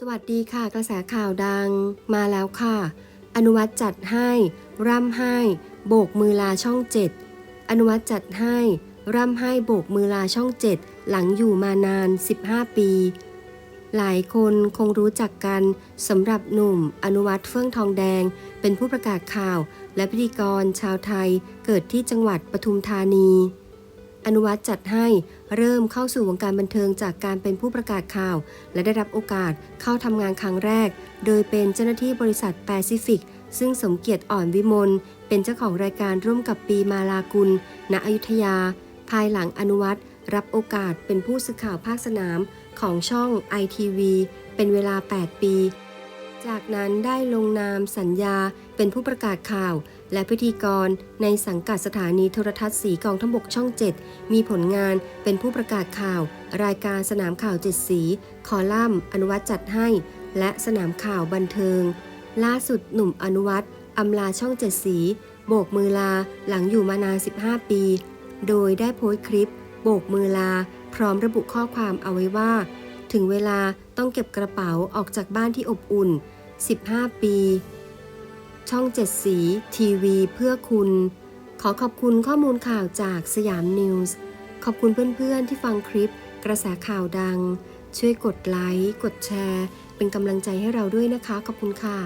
สวัสดีค่ะ กระแสข่าวดังมาแล้วค่ะ อนุวัตจัดให้ ร่ำให้โบกมือลาช่องเจ็ดอนุวัตจัดให้ ร่ำให้โบกมือลาช่องเจ็ดหลังอยู่มานาน 15 ปี หลายคนคงรู้จักกันสำหรับหนุ่ม อนุวัตเฟื่องทองแดง เป็นผู้ประกาศข่าว และพิธีกรชาวไทยเกิดที่จังหวัดปทุมธานี อนุวัตจัดให้เริ่มเข้าสู่วงการบันเทิงจากการเป็นผู้ประกาศข่าว และได้รับโอกาสเข้าทำงานครั้งแรก โดยเป็นเจ้าหน้าที่บริษัทแปซิฟิกซึ่งสมเกียรติอ่อนวิมลเป็นเจ้าของรายการร่วมกับปีมาลากุล ณอยุธยา ภายหลังอนุวัตรับโอกาสเป็นผู้สื่อข่าวภาคสนามของช่อง ITV เป็นเวลา 8 ปี จากนั้นได้ลงนามสัญญาเป็นผู้ประกาศข่าว และพิธีกรในสังกัดสถานีโทรทัศน์สีกองทบกช่อง 7 มีผลงานเป็นผู้ประกาศข่าว รายการสนามข่าวเจ็ดสี คอลัมน์อนุวัตจัดให้ และสนามข่าวบันเทิง ล่าสุดหนุ่มอนุวัตอำลาช่องเจ็ดสี โบกมือลาหลังอยู่มานาน 15 ปี โดยได้โพสต์คลิป โบกมือลา พร้อมระบุข้อความเอาไว้ว่า ถึงเวลาต้องเก็บกระเป๋าออกจากบ้านที่อบอุ่น 15 ปี ช่องเจ็ดสี ทีวีเพื่อคุณ ขอขอบคุณข้อมูลข่าวจากสยามนิวส์ ขอบคุณเพื่อนๆที่ฟังคลิป กระแสข่าวดัง ช่วยกดไลค์ กดแชร์ เป็นกำลังใจให้เราด้วยนะคะ ขอบคุณค่ะ